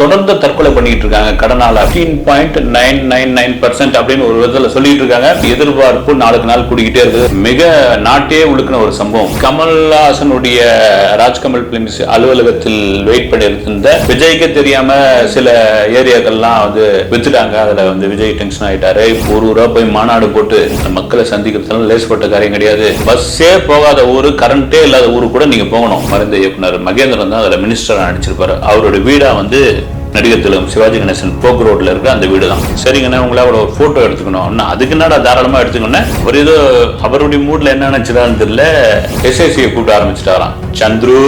தொடர்ந்து தற்கொலை பண்ணிட்டு இருக்காங்க. கடனால point nine nine nine percent அப்படின்னு ஒரு விதத்துல சொல்லிட்டு இருக்காங்க. எதிர்பார்ப்பு நாளுக்கு நாள் கூடிக்கிட்டே இருக்குது. மிக நாட்டே உழுக்கின ஒரு சம்பவம். கமல்ஹாசனுடைய ராஜ்கமல் பிலிம்ஸ் அலுவலகத்தில் வெயிட் பண்ணி இருந்த விஜய்க்கு தெரியாம சில ஏரியாக்கள்லாம் வந்து வித்துட்டாங்க. அதுல வந்து விஜய் டென்ஷன் ஆயிட்டாரு. ஒரு ஊரா போய் மாநாடு போட்டு இந்த மக்களை சந்திக்கிறதுலாம் லேஸ்பட்ட காரியம் கிடையாது. பஸ்ஸே போகாத ஊரு கரண்டே இல்லாத ஊரு கூட நீங்க போகணும். மருந்த இயக்குனர் மகேந்திரன் தான் அதுல மினிஸ்டர் நடிச்சிருப்பாரு. அவரோட வீடா வந்து நடிகர் திலகம் சிவாஜி கணேசன் போக்கு ரோட்ல இருக்க அந்த வீடு தான் சரிங்கண்ணா உங்களை அவரோட ஒரு போட்டோ எடுத்துக்கணும். அண்ணா அதுக்கு என்னடா தாராளமா எடுத்துக்கணும் ஒரு ஏதோ அவருடைய மூட்ல என்ன நினச்சதான்னு தெரியல. எஸ்ஐசியை கூப்பிட ஆரம்பிச்சிட்டாராம். சந்துரு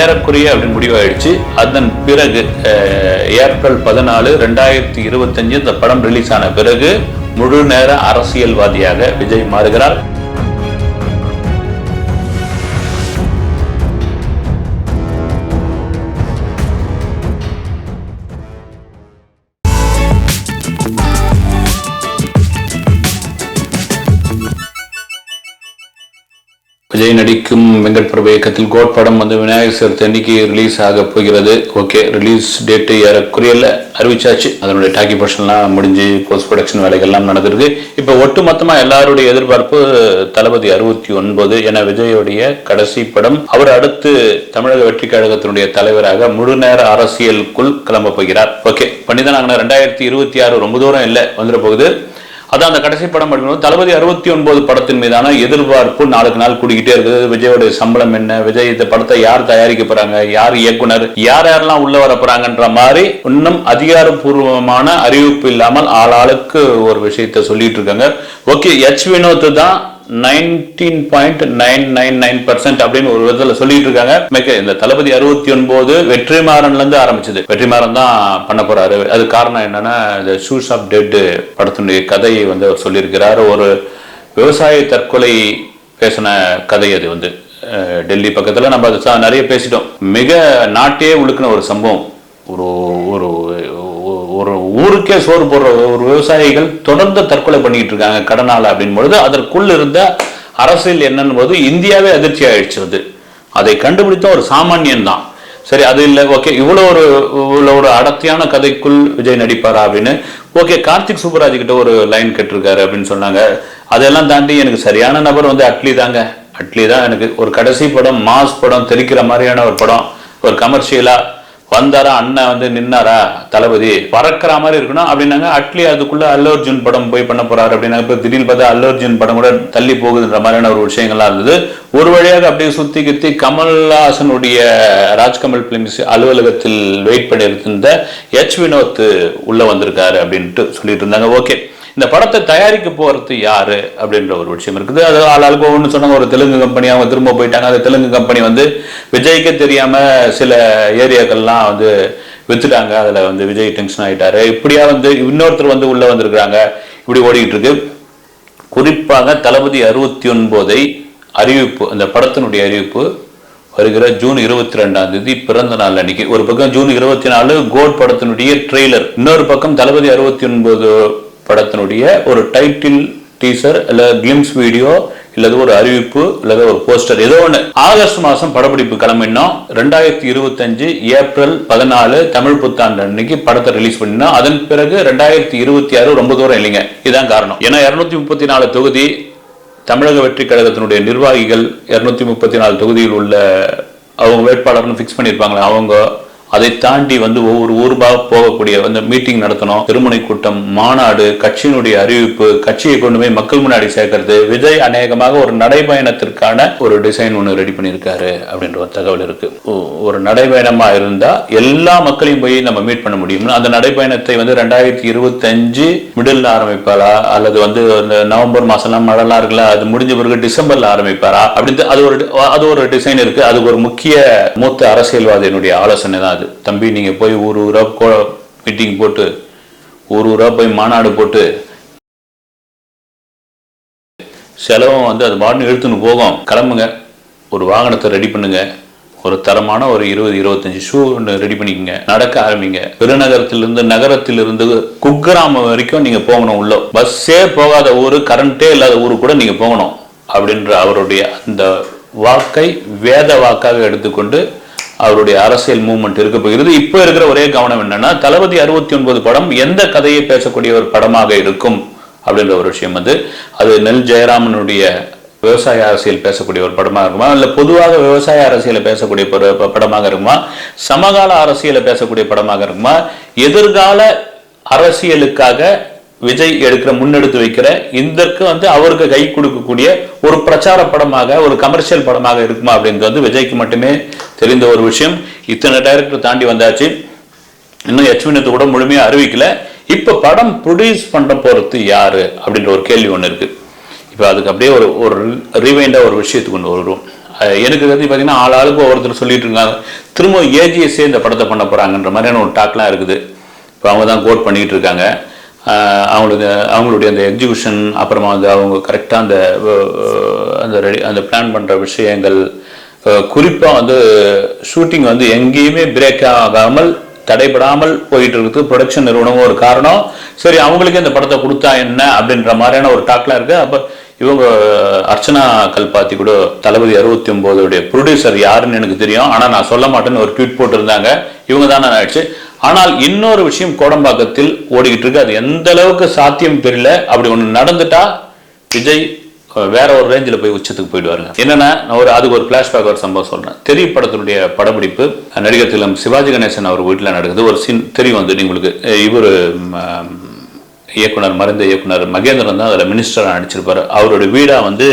ஏறக்குறைய அப்படின்னு முடிவாயிடுச்சு. அதன் பிறகு ஏப்ரல் பதினாலு ரெண்டாயிரத்தி இருபத்தஞ்சு இந்த படம் ரிலீஸ் ஆன பிறகு முழு நேர அரசியல்வாதியாக விஜய் மாறுகிறார். விஜய் நடிக்கும் வெங்கட் பிரபு இயக்கத்தில் கோட் படம் வந்து விநாயகர் சதுர்த்தி அன்னைக்கு ரிலீஸ் ஆக போகிறது. ஓகே ரிலீஸ் டேட்டு ஏறக்குறையில் அறிவிச்சாச்சு. அதனுடைய டாக்கி போர்ஷன்லாம் முடிஞ்சு போஸ்ட் ப்ரொடக்ஷன் வேலைகள்லாம் நடந்திருக்கு. இப்போ ஒட்டு மொத்தமாக எல்லாருடைய எதிர்பார்ப்பு தளபதி அறுபத்தி ஒன்பது என விஜயோடைய கடைசி படம். அவர் அடுத்து தமிழக வெற்றி கழகத்தினுடைய தலைவராக முழு நேர அரசியலுக்குள் கிளம்ப போகிறார். ஓகே பண்ணிதான் ரெண்டாயிரத்தி இருபத்தி ஆறு ரொம்ப தூரம் இல்லை வந்துட போகுது. அதான் அந்த கடைசி படம் படிக்கும்போது தளபதி அறுபத்தி ஒன்பது படத்தின் மீதான எதிர்பார்ப்பு நாளுக்கு நாள் கூடிக்கிட்டே இருக்குது. விஜயோடைய சம்பளம் என்ன? விஜய் இந்த படத்தை யார் தயாரிக்க போறாங்க? யார் இயக்குனர்? யார் யாரெல்லாம் உள்ள வர போறாங்கன்ற மாதிரி இன்னும் அதிகாரப்பூர்வமான அறிவிப்பு இல்லாமல் ஆளாளுக்கு ஒரு விஷயத்த சொல்லிட்டு இருக்காங்க. ஓகே எச் வினோத் தான் nineteen point nine nine nine percent அப்படின்னு ஒரு விதத்துல சொல்லிட்டு இருக்காங்க. மிக இந்த தளபதி அறுபத்தி ஒன்பது வெற்றிமாறன்ல இருந்து ஆரம்பிச்சது. வெற்றிமாறன் தான் பண்ண போறாரு. அது காரணம் என்னன்னா இந்த ஷூஸ் ஆஃப் டெட் படத்தினுடைய கதையை வந்து அவர் சொல்லியிருக்கிறார். ஒரு விவசாய தற்கொலை பேசின கதை அது வந்து. டெல்லி பக்கத்தில் நம்ம அது சா- நிறைய பேசிட்டோம். மிக நாட்டையே உழுக்கின ஒரு சம்பவம். ஒரு ஒரு ஒரு ஊருக்கே சோறு போடுற ஒரு விவசாயிகள் தொடர்ந்து தற்கொலை பண்ணிட்டு இருக்காங்க கடனால் அப்படின் பொழுது அதற்குள் இருந்த அரசியல் என்னன்னு போது இந்தியாவே அதிர்ச்சி ஆயிடுச்சு அது அதை கண்டுபிடித்த ஒரு சாமானியன் தான் சரி அது இல்லை ஓகே இவ்வளோ ஒரு இவ்வளோ ஒரு அடர்த்தியான கதைக்குள் விஜய் நடிப்பாரா அப்படின்னு. ஓகே கார்த்திக் சூப்பராஜ் கிட்ட ஒரு லைன் கேட்டிருக்காரு அப்படின்னு சொன்னாங்க. அதெல்லாம் தாண்டி எனக்கு சரியான நபர் வந்து அட்லி தாங்க. அட்லி தான் எனக்கு ஒரு கடைசி படம் மாஸ் படம் தெரிக்கிற மாதிரியான ஒரு படம் ஒரு கமர்ஷியலாக வந்தாரா அண்ணன் வந்து நின்னாரா தளபதி? பறக்கிற மாதிரி இருக்கணும் அப்படின்னாங்க. அட்லி அதுக்குள்ள அல்லு அர்ஜுன் படம் போய் பண்ண போறாரு அப்படின்னா இப்ப திடீர்னு பார்த்தா அல்லு அர்ஜுன் படம் கூட தள்ளி போகுதுன்ற மாதிரியான ஒரு விஷயங்கள்லாம் இருந்தது. ஒரு வழியாக அப்படியே சுத்தி கித்தி கமல்ஹாசனுடைய ராஜ்கமல் பிலிம்ஸ் அலுவலகத்தில் வெயிட் பண்ணி இருந்த எச் வினோத் உள்ள வந்திருக்காரு அப்படின்ட்டு சொல்லிட்டு இருந்தாங்க. ஓகே இந்த படத்தை தயாரிக்க போகிறது யாரு அப்படின்ற ஒரு விஷயம் இருக்குது. அது ஆளாளுக்கு ஒன்று சொன்னாங்க. ஒரு தெலுங்கு கம்பெனி அவங்க திரும்ப போயிட்டாங்க. அந்த தெலுங்கு கம்பெனி வந்து விஜய்க்கு தெரியாம சில ஏரியாக்கள்லாம் வந்து வித்துட்டாங்க. அதில் வந்து விஜய் டென்ஷன் ஆகிட்டாரு இப்படியா வந்து இன்னொருத்தர் வந்து உள்ளே வந்திருக்கிறாங்க. இப்படி ஓடிக்கிட்டு இருக்கு. குறிப்பாக தளபதி அறுபத்தி ஒன்பதை அறிவிப்பு அந்த படத்தினுடைய அறிவிப்பு வருகிற ஜூன் இருபத்தி ரெண்டாம் தேதி பிறந்த நாள் அன்னைக்கு. ஒரு பக்கம் ஜூன் இருபத்தி நாலு கோட் படத்தினுடைய ட்ரெய்லர். இன்னொரு பக்கம் தளபதி அறுபத்தி ஒன்பது படத்தினுடைய ஒரு டைட்டில் டீசர் இல்லை கிளிம்ஸ் வீடியோ இல்லது ஒரு அறிவிப்பு இல்லது ஒரு போஸ்டர் ஏதோ ஒன்று ஆகஸ்ட் மாதம் படப்பிடிப்பு கிளம்பினோம். ரெண்டாயிரத்தி இருபத்தஞ்சு ஏப்ரல் பதினாலு தமிழ் புத்தாண்டு அன்னைக்கு படத்தை ரிலீஸ் பண்ணினோம். அதன் பிறகு ரெண்டாயிரத்தி இருபத்தி ஆறு ரொம்ப தூரம் இல்லைங்க. இதுதான் காரணம். ஏன்னா இரநூத்தி முப்பத்தி நாலு தொகுதி தமிழக வெற்றி கழகத்தினுடைய நிர்வாகிகள் இரநூத்தி முப்பத்தி நாலு தொகுதியில் உள்ள அவங்க வேட்பாளர்னு ஃபிக்ஸ் பண்ணியிருப்பாங்களே அவங்க அதை தாண்டி வந்து ஒவ்வொரு ஊர்பாக போகக்கூடிய அந்த மீட்டிங் நடத்தணும். திருமணை கூட்டம் மாநாடு கட்சியினுடைய அறிவிப்பு கட்சியை கொண்டு போய் மக்கள் முன்னாடி சேர்க்கறது விஜய் அநேகமாக ஒரு நடைபயணத்திற்கான ஒரு டிசைன் ஒன்று ரெடி பண்ணியிருக்காரு அப்படின்ற ஒரு தகவல் இருக்கு. ஒரு நடைபயணமா இருந்தா எல்லா மக்களையும் போய் நம்ம மீட் பண்ண முடியும். அந்த நடைபயணத்தை வந்து ரெண்டாயிரத்தி இருபத்தஞ்சு மிடில் ஆரம்பிப்பாரா? அல்லது வந்து அந்த நவம்பர் மாசம்லாம் மழைலாம் இருக்குல்ல அது முடிஞ்ச பிறகு டிசம்பர்ல ஆரம்பிப்பாரா? அப்படின்னு அது ஒரு அது ஒரு டிசைன் இருக்கு. அதுக்கு ஒரு முக்கிய மூத்த அரசியல்வாதியினுடைய ஆலோசனை தான் அது. தம்பி நீங்க போய் ஊர் ஊரா மீட்டிங் போட்டு ஊர் ஊரா போய் மாநாடு போட்டு செலவும் வந்து அது பாட்டுன்னு இழுத்துன்னு போகும். கிளம்புங்க. ஒரு வாகனத்தை ரெடி பண்ணுங்க. ஒரு தரமான ஒரு இருபது இருபத்தஞ்சு ஷூ ஒன்று ரெடி பண்ணிக்கங்க. நடக்க ஆரம்பிங்க. பெருநகரத்திலிருந்து நகரத்திலிருந்து குக்கிராமம் வரைக்கும் நீங்க போகணும் உள்ள. பஸ்ஸே போகாத ஊர் கரண்ட்டே இல்லாத ஊரு கூட நீங்கள் போகணும். அப்படின்ற அவருடைய அந்த வாக்கை வேத வாக்காக எடுத்துக்கொண்டு அவருடைய அரசியல் மூவ்மெண்ட் இருக்க போகிறது. இப்போ இருக்கிற ஒரே கவனம் என்னன்னா தளபதி அறுபத்தி ஒன்பது படம் எந்த கதையை பேசக்கூடிய ஒரு படமாக இருக்கும் அப்படின்ற ஒரு விஷயம் வந்து அது நெல் ஜெயராமனுடைய விவசாய அரசியல் பேசக்கூடிய ஒரு படமாக இருக்குமா? இல்லை பொதுவாக விவசாய அரசியலை பேசக்கூடிய ஒரு படமாக இருக்குமா? சமகால அரசியலை பேசக்கூடிய படமாக இருக்குமா? எதிர்கால அரசியலுக்காக விஜய் எடுக்கிற முன்னெடுத்து வைக்கிற இதற்கு வந்து அவருக்கு கை கொடுக்கக்கூடிய ஒரு பிரச்சார படமாக ஒரு கமர்ஷியல் படமாக இருக்குமா அப்படின்றது வந்து விஜய்க்கு மட்டுமே தெரிந்த ஒரு விஷயம். இத்தனை டைரக்டர் தாண்டி வந்தாச்சு. இன்னும் யட்சுவினத்தை கூட முழுமையாக அறிவிக்கல. இப்போ படம் ப்ரொடியூஸ் பண்ண போகிறது யார் அப்படின்ற ஒரு கேள்வி ஒன்று இருக்குது இப்போ அதுக்கு அப்படியே ஒரு ஒரு ரீவைண்டாக ஒரு விஷயத்துக்கு கொண்டு வருவோம் எனக்கு வந்து பார்த்தீங்கன்னா ஆள் ஆளுக்கு ஒவ்வொருத்தர் சொல்லிட்டு இருக்காங்க. திரும்ப ஏஜிஎஸ்ஏ இந்த படத்தை பண்ண போகிறாங்கன்ற மாதிரியான ஒரு டாக்லாம் இருக்குது. இப்போ அவங்க தான் கோட் பண்ணிக்கிட்டு இருக்காங்க. அவங்களுடைய அவங்களுடைய அந்த எக்ஸிபிஷன் அப்புறமா வந்து அவங்க கரெக்டாக அந்த அந்த ரெடி அந்த பிளான் பண்ணுற விஷயங்கள் குறிப்பாக வந்து ஷூட்டிங் வந்து எங்கேயுமே பிரேக் ஆகாமல் தடைபடாமல் போயிட்டு இருக்குது ப்ரொடக்ஷன் நிறுவனமும் ஒரு காரணம். சரி அவங்களுக்கு இந்த படத்தை கொடுத்தா என்ன அப்படின்ற மாதிரியான ஒரு டாக்லாம் இருக்குது அப்போ இவங்க அர்ச்சனா கல்பாத்தி கூட தளபதி அறுபத்தி ஒன்பதுடைய ப்ரொடியூசர் யாருன்னு எனக்கு தெரியும். ஆனால் நான் சொல்ல மாட்டேன்னு ஒரு ட்வீட் போட்டிருந்தாங்க. இவங்க தான் ஆயிடுச்சு. ஆனால் இன்னொரு விஷயம் கோடம்பாக்கத்தில் ஓடிக்கிட்டு இருக்கு. அது எந்த அளவுக்கு சாத்தியம் தெரியல. அப்படி ஒன்று நடந்துட்டா விஜய் வேற ஒரு ரேஞ்சில் போய் உச்சத்துக்கு போயிடுவாருங்க. என்னன்னா நான் ஒரு அதுக்கு ஒரு ஃப்ளாஷ்பேக் ஒரு சம்பவம் சொல்றேன். தெரிய படத்தினுடைய படப்பிடிப்பு நடிகர் திலம் சிவாஜி கணேசன் அவர் வீட்டில் நடக்குது. ஒரு சீன் தெரியும் வந்து உங்களுக்கு இவர் இயக்குனர் மறைந்த இயக்குனர் மகேந்திரன் தான் அதில் மினிஸ்டராக நடிச்சிருப்பார். அவரோட வீடாக வந்து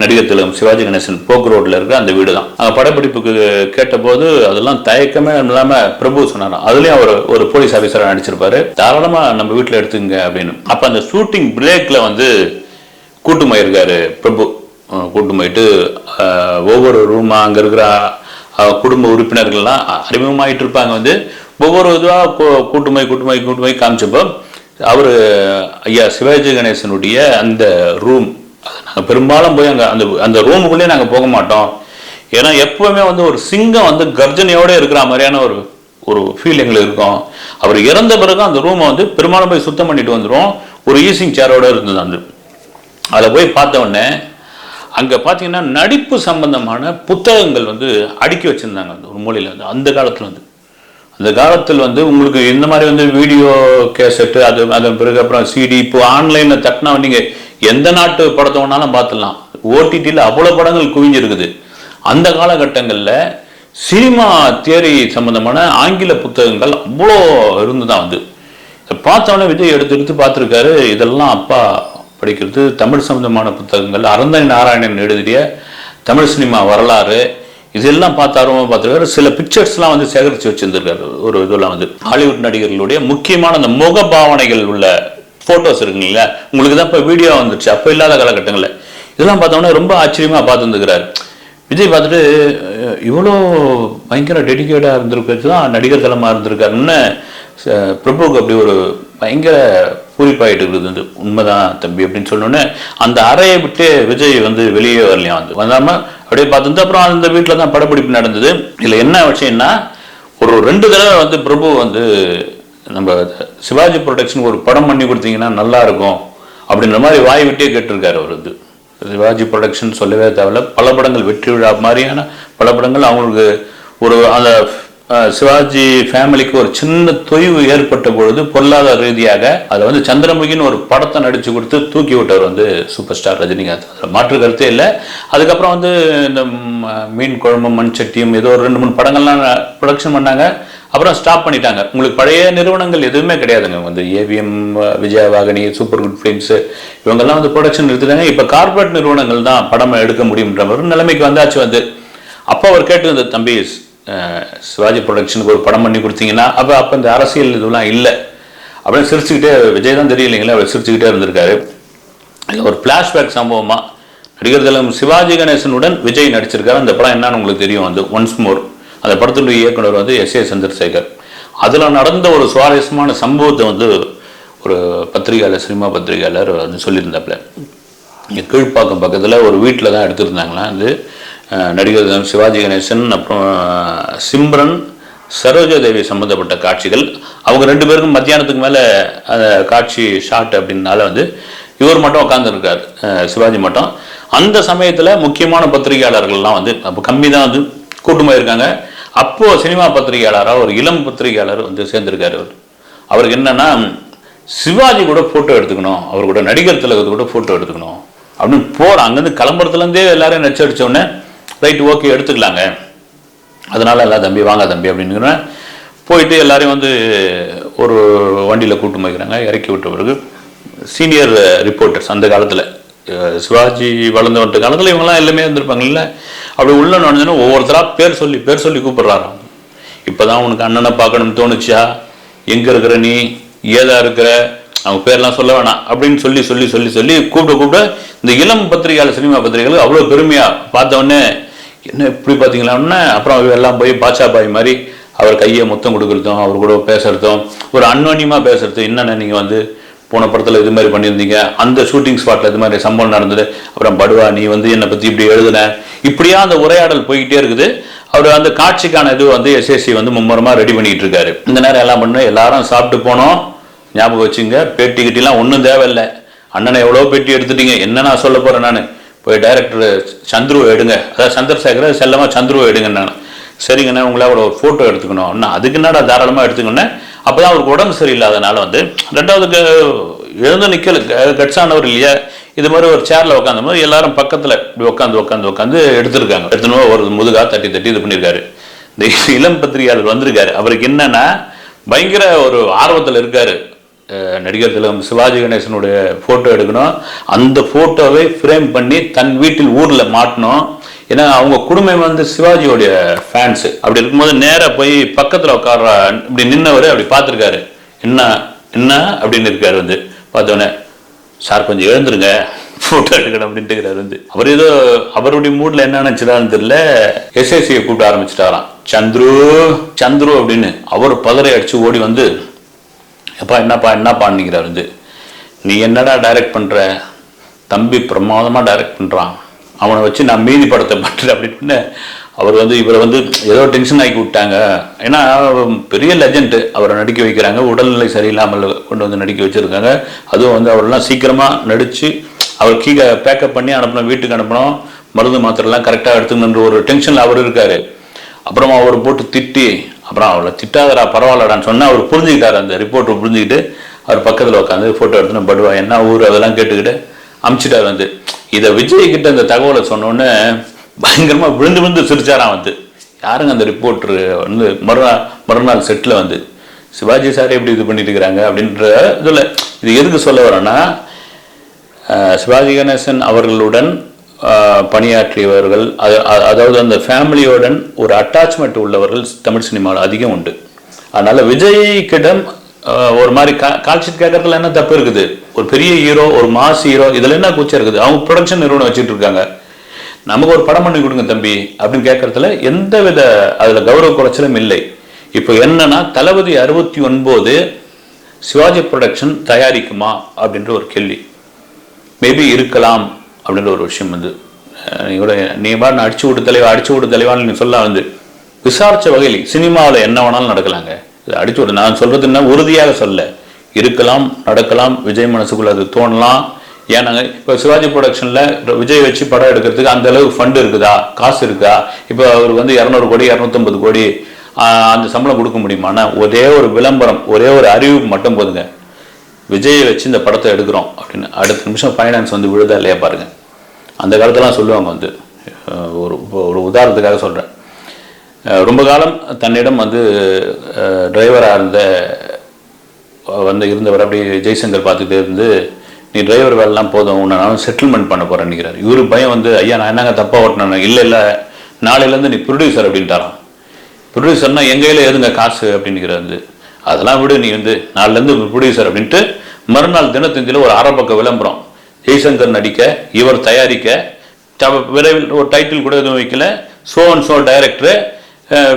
நடிகர் திலகம் சிவாஜி கணேசன் போக் ரோட்டில் இருக்க அந்த வீடு தான். அங்கே படப்பிடிப்புக்கு கேட்டபோது அதெல்லாம் தயக்கமே இல்லாமல் பிரபு சொன்னாராம். அதுலேயும் அவர் ஒரு போலீஸ் ஆஃபீஸராக நடிச்சிருப்பாரு. தாராளமாக நம்ம வீட்டில் எடுத்துங்க அப்படின்னு. அப்போ அந்த ஷூட்டிங் பிரேக்கில் வந்து கூட்டுமாயிருக்காரு பிரபு. கூட்டுமாயிட்டு கூட்டு போயிட்டு ஒவ்வொரு ரூமாக அங்கே இருக்கிற குடும்ப உறுப்பினர்கள்லாம் அறிமுகமாயிட்டு இருப்பாங்க வந்து. ஒவ்வொரு இதுவாக கூட்டுமை கூட்டுமை கூட்டுமை காமிச்சப்போ அவர் ஐயா சிவாஜி கணேசனுடைய அந்த ரூம் நாங்கள் பெரும்பாலும் போய் அங்கே அந்த அந்த ரூமுக்குள்ளேயே நாங்கள் போக மாட்டோம். ஏன்னா எப்பவுமே வந்து ஒரு சிங்கம் வந்து கர்ஜனையோட இருக்கிற மாதிரியான ஒரு ஒரு ஃபீல் எங்களுக்கு இருக்கும். அவர் இறந்த பிறகு அந்த ரூமை வந்து பெரும்பாலும் போய் சுத்தம் பண்ணிட்டு வந்துடும் ஒரு ஈசிங் சேரோட இருந்தது அந்த. அதில் போய் பார்த்த உடனே அங்கே பார்த்தீங்கன்னா நடிப்பு சம்பந்தமான புத்தகங்கள் வந்து அடுக்கி வச்சுருந்தாங்க அந்த ஒரு மூலையில் வந்து. அந்த காலத்தில் வந்து. அந்த காலத்தில் வந்து உங்களுக்கு இந்த மாதிரி வந்து வீடியோ கேசட்டு அது அதன் பிறகு அப்புறம் சிடி இப்போ ஆன்லைனில் தட்டினா நீங்கள் எந்த நாட்டு படத்தை வேணாலும் பார்த்துடலாம். ஓடிடியில் அவ்வளோ படங்கள் குவிஞ்சிருக்குது. அந்த காலகட்டங்களில் சினிமா தியரி சம்மந்தமான ஆங்கில புத்தகங்கள் அவ்வளோ இருந்துதான் வந்து. இதை பார்த்தவொடனே விஜய் எடுத்து எடுத்து பார்த்துருக்காரு இதெல்லாம் அப்பா படிக்கிறது தமிழ் சம்பந்தமான புத்தகங்கள். அறந்தனி நாராயணன் எழுதிய தமிழ் சினிமா வரலாறு இதெல்லாம் பார்த்து ஆர்வமாக பார்த்துருக்காரு சில பிக்சர்ஸ்லாம் வந்து சேகரித்து வச்சுருந்துருக்காரு. ஒரு இதெல்லாம் வந்து ஹாலிவுட் நடிகர்களுடைய முக்கியமான அந்த முக பாவனைகள் உள்ள ஃபோட்டோஸ் இருக்குங்களா உங்களுக்கு தான் இப்போ வீடியோ வந்துருச்சு அப்போ இல்லாத காலகட்டங்களில். இதெல்லாம் பார்த்தோன்னே ரொம்ப ஆச்சரியமாக பார்த்துருந்துக்கிறாரு. விஜய் பார்த்துட்டு இவ்வளோ பயங்கர டெடிக்கேட்டாக இருந்திருக்கிறது தான் நடிகர் தலமாக இருந்திருக்காருன்னு பிரபுக்கு பிரபுவுக்கு அப்படி ஒரு பயங்கர பூரிப்பாயிட்டு இருக்குது உண்மைதான் தம்பி அப்படின்னு சொன்னோன்னே அந்த அறையை விட்டு விஜய் வந்து வெளியே வரலையாம் வந்து. வந்தாம அப்படியே பார்த்துருந்து அப்புறம் அந்த வீட்டில் தான் படப்பிடிப்பு நடந்தது. இதில் என்ன விஷயம்னா ஒரு ரெண்டு தடவை வந்து பிரபு வந்து நம்ம சிவாஜி ப்ரொடக்ஷன் ஒரு படம் பண்ணி கொடுத்தீங்கன்னா நல்லா இருக்கும் அப்படின்ற மாதிரி வாய் விட்டே கேட்டிருக்காரு அவர் வந்து. சிவாஜி ப்ரொடக்ஷன் சொல்லவே தேவையில்ல. பல படங்கள் வெற்றி விழா மாதிரியான பல படங்கள் அவங்களுக்கு ஒரு அந்த சிவாஜி ஃபேமிலிக்கு ஒரு சின்ன தொய்வு ஏற்பட்ட பொழுது பொருளாதார ரீதியாக அதை வந்து சந்திரமுகின்னு ஒரு படத்தை நடித்து கொடுத்து தூக்கி விட்டவர் வந்து சூப்பர் ஸ்டார் ரஜினிகாந்த். அதில் மாற்று கருத்தே இல்லை. அதுக்கப்புறம் வந்து இந்த மீன் குழம்பும் மண் சட்டியும் ஏதோ ஒரு ரெண்டு மூணு படங்கள்லாம் ப்ரொடக்ஷன் பண்ணாங்க. அப்புறம் ஸ்டாப் பண்ணிட்டாங்க. உங்களுக்கு பழைய நிறுவனங்கள் எதுவுமே கிடையாதுங்க. வந்து AVM Vijaya Vahini super good films இவங்கெல்லாம் வந்து ப்ரொடக்ஷன் எடுத்துட்டாங்க இப்போ கார்ப்பரேட் நிறுவனங்கள் தான் படம் எடுக்க முடியுன்ற ஒரு நிலைமைக்கு வந்தாச்சு வந்து. அப்போ அவர் கேட்டு இந்த தம்பி சிவாஜி ப்ரொடக்ஷனுக்கு ஒரு படம் பண்ணி கொடுத்தீங்கன்னா அப்போ அப்போ இந்த அரசியல் இதெல்லாம் இல்லை. அப்படின்னு சிரிச்சுக்கிட்டே விஜய் தான் தெரியலைங்களா? அவர் சிரிச்சுக்கிட்டே இருந்திருக்காரு. இதில் ஒரு ஃப்ளாஷ்பேக் சம்பவமாக நடிகர் திலகம் சிவாஜி கணேசனுடன் விஜய் நடிச்சிருக்காரு. அந்த படம் என்னன்னு உங்களுக்கு தெரியும். வந்து ஒன்ஸ் மோர் அந்த படத்தினுடைய இயக்குனர் வந்து எஸ் ஏ சந்திரசேகர். அதில் நடந்த ஒரு சுவாரஸ்யமான சம்பவத்தை வந்து ஒரு பத்திரிகையாளர் சினிமா பத்திரிகையாளர் வந்து சொல்லியிருந்தாப்புல. இங்கே கீழ்ப்பாக்கம் பக்கத்தில் ஒரு வீட்டில் தான் எடுத்திருந்தாங்களாம். வந்து நடிகர் சிவாஜி கணேசன் அப்புறம் சிம்ரன் சரோஜா தேவி சம்பந்தப்பட்ட காட்சிகள். அவங்க ரெண்டு பேருக்கும் மத்தியானத்துக்கு மேலே அந்த காட்சி ஷாட் அப்படின்னால வந்து இவர் மட்டும் உட்காந்துருக்காரு சிவாஜி மட்டும். அந்த சமயத்தில் முக்கியமான பத்திரிகையாளர்கள்லாம் வந்து அப்போ கம்மி தான் வந்து கூட்டமாக இருக்காங்க அப்போது சினிமா பத்திரிகையாளராக ஒரு இளம் பத்திரிகையாளர் வந்து சேர்ந்திருக்கார் அவர் அவருக்கு என்னென்னா சிவாஜி கூட ஃபோட்டோ எடுத்துக்கணும். அவர் கூட நடிகர் திலகத்து கூட ஃபோட்டோ எடுத்துக்கணும். அப்படின்னு போகிற அங்கேருந்து கிளம்புறதுலேருந்தே எல்லாரையும் நச்சடிச்ச ரைட் ஓகே எடுத்துக்கலாங்க. அதனால எல்லாம் தம்பி வாங்க தம்பி அப்படின்னு போயிட்டு எல்லாரையும் வந்து ஒரு வண்டியில் கூட்டு போய்க்கிறாங்க. இறக்கி விட்ட பிறகு சீனியர் ரிப்போர்ட்டர்ஸ் அந்த காலத்தில். சிவாஜி வளர்ந்து வந்த காலத்தில் இவங்கெல்லாம் எல்லாமே இருந்திருப்பாங்கல்ல அப்படி உள்ள நுழைஞ்சோன்னா ஒவ்வொருத்தராக பேர் சொல்லி பேர் சொல்லி கூப்பிட்றா இப்போ தான் உனக்கு அண்ணனை பார்க்கணும்னு தோணுச்சா? எங்கே இருக்கிற நீ? ஏதா இருக்கிற? அவங்க பேர்லாம் சொல்ல வேணாம். அப்படின்னு சொல்லி சொல்லி சொல்லி சொல்லி கூப்பிட கூப்பிட இந்த இளம் பத்திரிகையாளர் சினிமா பத்திரிகைகளுக்கு அவ்வளோ பெருமையாக பார்த்தவொடனே என்ன இப்படி பார்த்தீங்களான்னு அப்புறம் எல்லாம் போய் பாட்சா பாய் மாதிரி அவர் கையை முத்தம் கொடுக்குறதும் அவர் கூட பேசுகிறதும் ஒரு அன்வன்யமாக பேசுறது. என்னென்ன நீங்கள் வந்து போன படத்தில் இது மாதிரி பண்ணியிருந்தீங்க? அந்த ஷூட்டிங் ஸ்பாட்டில் இது மாதிரி சம்பவம் நடந்தது. அப்புறம் படுவா நீ வந்து என்னை பற்றி இப்படி எழுதுன? இப்படியா அந்த உரையாடல் போய்கிட்டே இருக்குது. அவர் அந்த காட்சிக்கான இது வந்து எஸ்எஸ்சி வந்து மும்முரமாக ரெடி பண்ணிகிட்டு இருக்காரு. இந்த நேரம் எல்லாம் பண்ணு. எல்லாரும் சாப்பிட்டு போனோம். ஞாபகம் வச்சுங்க. பேட்டி கிட்டிலாம் ஒன்றும் தேவையில்லை. அண்ணனை எவ்வளோ பேட்டி எடுத்துட்டீங்க. என்ன நான் சொல்ல போகிறேன் நான்? போய் டைரக்டர் சந்துருவை எடுங்க. அதாவது சந்திரசேகர செல்லமாக சந்துருவை எடுங்கண்ணா சரிங்கண்ணா உங்களை ஒரு ஃபோட்டோ எடுத்துக்கணும். அண்ணா அதுக்கு என்னடா தாராளமாக எடுத்துக்கணும் அப்போ தான் அவருக்கு உடம்பு சரியில்லாதனால வந்து ரெண்டாவது எழுந்து நிற்கல கட்ஸானவர் இல்லையா? இது மாதிரி ஒரு சேரில் உட்காந்த போது எல்லாரும் பக்கத்தில் இப்படி உட்காந்து உட்காந்து உட்காந்து எடுத்திருக்காங்க. எடுத்துனோ ஒரு முதுகா தட்டி தட்டி இது பண்ணியிருக்காரு இந்த இளம் பத்திரிகையாளர் வந்திருக்காரு. அவருக்கு என்னன்னா பயங்கர ஒரு ஆர்வத்தில் இருக்காரு. நடிகர் திலகம் சிவாஜி கணேசனுடைய ஃபோட்டோ எடுக்கணும். அந்த ஃபோட்டோவை ஃப்ரேம் பண்ணி தன் வீட்டில் ஊரில் மாட்டணும். ஏன்னா அவங்க குடும்பம் வந்து சிவாஜியோடைய ஃபேன்ஸு அப்படி இருக்கும்போது நேராக போய் பக்கத்தில் உட்கார இப்படி நின்னவர் அப்படி பார்த்துருக்காரு. என்ன என்ன அப்படின்னு இருக்காரு வந்து. பார்த்தோன்னே சார் கொஞ்சம் எழுந்துருங்க. ஃபோட்டோ எடுக்கணும் அப்படின்ட்டு வந்து. அவர் ஏதோ அவருடைய மூடில் என்ன நினைச்சிட்டாருன்னு தெரியல. எஸ்எஸ்சியை கூப்பிட்டு ஆரம்பிச்சிட்டாராம். சந்துரு சந்துரு அப்படின்னு அவர் பதறை அடித்து ஓடி வந்து எப்பா என்னப்பா என்னப்பான்னுங்கிறார் வந்து நீ என்னடா டைரக்ட் பண்ணுற தம்பி பிரமாதமாக டைரக்ட் பண்ணுறான் அவனை வச்சு நான் மீதி படத்தை பண்ணுறேன் அப்படின்னு அவர் வந்து இவரை வந்து ஏதோ டென்ஷன் ஆக்கி விட்டாங்க. ஏன்னா பெரிய லெஜண்ட்டு அவரை நடிக்க வைக்கிறாங்க. உடல்நிலை சரியில்லாமல் கொண்டு வந்து நடிக்க வச்சுருக்காங்க. அதுவும் வந்து அவரெல்லாம் சீக்கிரமாக நடித்து அவர் கீழே பேக்கப் பண்ணி அனுப்பணும் வீட்டுக்கு அனுப்பணும் மருந்து மாத்திரைலாம் கரெக்டாக எடுத்துக்கணுன்ற ஒரு டென்ஷனில் அவர் இருக்கார். அப்புறமா அவர் போட்டு திட்டி அப்புறம் அவளை திட்டாதடா பரவாயில்லடான்னு சொன்னால் அவர் புரிஞ்சுக்கிட்டார் அந்த ரிப்போர்ட்டர் புரிஞ்சுக்கிட்டு அவர் பக்கத்தில் உட்காந்து ஃபோட்டோ எடுத்துன்னு படுவா. என்ன ஊர் அதெல்லாம் கேட்டுக்கிட்டு அமுச்சிட்டாரு வந்து. இதை விஜய் கிட்ட இந்த தகவலை சொன்னோன்னே பயங்கரமாக விழுந்து விழுந்து சிரிச்சாராம் வந்து. யாருங்க அந்த ரிப்போர்ட்ரு வந்து மறுநாள் மறுநாள் செட்டில் வந்து? சிவாஜி சார் எப்படி இது பண்ணிட்டு இருக்கிறாங்க அப்படின்ற இதில் இது எதுக்கு சொல்ல வரேன்னா சிவாஜி கணேசன் அவர்களுடன் பணியாற்றியவர்கள் அது- அதாவது அந்த ஃபேமிலியுடன் ஒரு அட்டாச்மெண்ட் உள்ளவர்கள் தமிழ் சினிமாவில் அதிகம் உண்டு. அதனால் விஜய்கிடம் ஒரு மாதிரி கா கால்ஷீட் கேட்கறதுல என்ன தப்பு இருக்குது? ஒரு பெரிய ஹீரோ ஒரு மாஸ் ஹீரோ இதில் என்ன கூச்சம் இருக்குது? அவங்க ப்ரொடக்ஷன் நிறுவனம் வச்சுட்டு இருக்காங்க. நமக்கு ஒரு படம் பண்ணி கொடுங்க தம்பி அப்படின்னு கேட்கறதுல எந்த வித அதில் கௌரவ குறைச்சலும் இல்லை. இப்போ என்னன்னா தளபதி அறுபத்தி ஒன்பது சிவாஜி ப்ரொடக்ஷன் தயாரிக்குமா அப்படின்ற ஒரு கேள்வி. மேபி இருக்கலாம். அப்படின்ற ஒரு விஷயம் வந்து இவரை நீ கூட பாட்டு அடிச்சு விட்டு தலைவா அடிச்சு விட்டு தலைவான்னு நீ சொல்ல வந்து விசாரிச்ச வகையில் சினிமாவில் என்ன வேணாலும் நடக்கலாங்க. அடிச்சு விட்டு நான் சொல்றது என்ன உறுதியாக சொல்ல. இருக்கலாம் நடக்கலாம் விஜய் மனசுக்குள்ள அது தோணலாம். ஏன்னாங்க இப்போ சிவாஜி ப்ரொடக்ஷனில் விஜய் வச்சு படம் எடுக்கிறதுக்கு அந்த அளவுக்கு ஃபண்டு இருக்குதா? காசு இருக்கா? இப்போ அவர் வந்து இரநூறு கோடி இரநூத்தம்பது கோடி அந்த சம்பளம் கொடுக்க முடியுமானா ஒரே ஒரு விளம்பரம் ஒரே ஒரு அறிவிப்பு மட்டும் போதுங்க. விஜயை வச்சு இந்த படத்தை எடுக்கிறோம் அப்படின்னு அடுத்த நிமிஷம் ஃபைனான்ஸ் வந்து விழுதா இல்லையா பாருங்கள் அந்த காலத்தெல்லாம் சொல்லுவாங்க வந்து. ஒரு ஒரு உதாரணத்துக்காக சொல்கிறேன் ரொம்ப காலம் தன்னிடம் வந்து டிரைவராக இருந்த வந்து இருந்தவர் அப்படி ஜெய்சங்கர் பார்த்துட்டே இருந்து நீ டிரைவர் வேலைலாம் போதும் உன்னை நான் செட்டில்மெண்ட் பண்ண போகிறேன் இவர் இவரு பையன் வந்து ஐயா நான் என்னங்க தப்பாக ஓட்டினேன்? இல்லை இல்லை. நாளையிலேருந்து நீ ப்ரொடியூசர் அப்படின்ட்டாராம். ப்ரொடியூசர்னா எங்கையில் எதுங்க காசு? அப்படின்னுக்கிறாரு வந்து. அதெல்லாம் விடு நீ வந்து நாளிலேருந்து ப்ரொடியூசர் அப்படின்ட்டு மறுநாள் தினத்தந்தியில் ஒரு அரை பக்கம் விளம்பரம். ஜெய்சங்கர் நடிக்க இவர் தயாரிக்க விரைவில் ஒரு டைட்டில் கூட எதுவும் வைக்கல. சோ அண்ட் சோ டைரக்டரு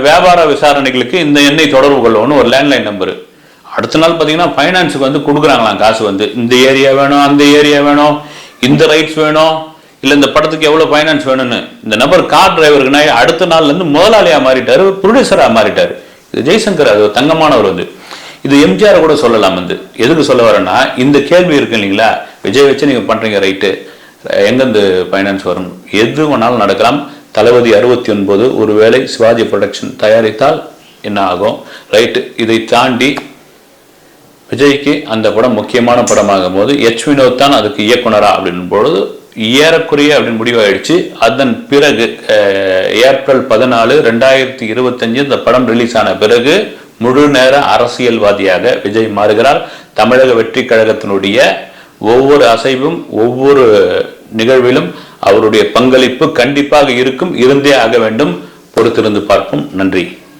வியாபார விசாரணைகளுக்கு இந்த எண்ணெய் தொடர்பு கொள்ளணும்னு ஒரு லேண்ட்லைன் நம்பர் அடுத்த நாள் பார்த்தீங்கன்னா ஃபைனான்ஸுக்கு வந்து கொடுக்குறாங்களாம் காசு வந்து. இந்த ஏரியா வேணும் அந்த ஏரியா வேணும் இந்த ரைட்ஸ் வேணும் இல்லை இந்த படத்துக்கு எவ்வளோ ஃபைனான்ஸ் வேணும்னு. இந்த நபர் கார் டிரைவருக்குனா அடுத்த நாள்லேருந்து முதலாளியாக மாறிட்டார் ப்ரொடியூசராக மாறிட்டாரு. இது ஜெய்சங்கர் அது ஒரு தங்கமானவர் வந்து. இது எம்ஜிஆர் கூட சொல்லலாம் வந்து. எதுக்கு சொல்ல வரேன்னா இந்த கேள்வி இருக்கு இல்லைங்களா? விஜய் வச்சு நீங்கள் பண்ணுறீங்க ரைட்டு. எங்கேருந்து ஃபைனான்ஸ் வரும்? எது வேணாலும் நடக்கலாம். தளபதி அறுபத்தி ஒன்பது ஒருவேளை சிவாஜி ப்ரொடக்ஷன் தயாரித்தால் என்ன ஆகும்? ரைட்டு. இதை தாண்டி விஜய்க்கு அந்த படம் முக்கியமான படமாகும் போது எச் வினோத் தான் அதுக்கு இயக்குனரா அப்படின் பொழுது ஏறக்குறைய அப்படின்னு முடிவாயிடுச்சு. அதன் பிறகு ஏப்ரல் பதினாலு ரெண்டாயிரத்தி இருபத்தஞ்சு இந்த படம் ரிலீஸ் ஆன பிறகு முழு நேர அரசியல்வாதியாக விஜய் மாறுகிறார். தமிழக வெற்றி கழகத்தினுடைய ஒவ்வொரு அசைவும் ஒவ்வொரு நிகழ்விலும் அவருடைய பங்களிப்பு கண்டிப்பாக இருக்கும் இருந்தே ஆக வேண்டும். பொறுத்திருந்து பார்ப்போம். நன்றி.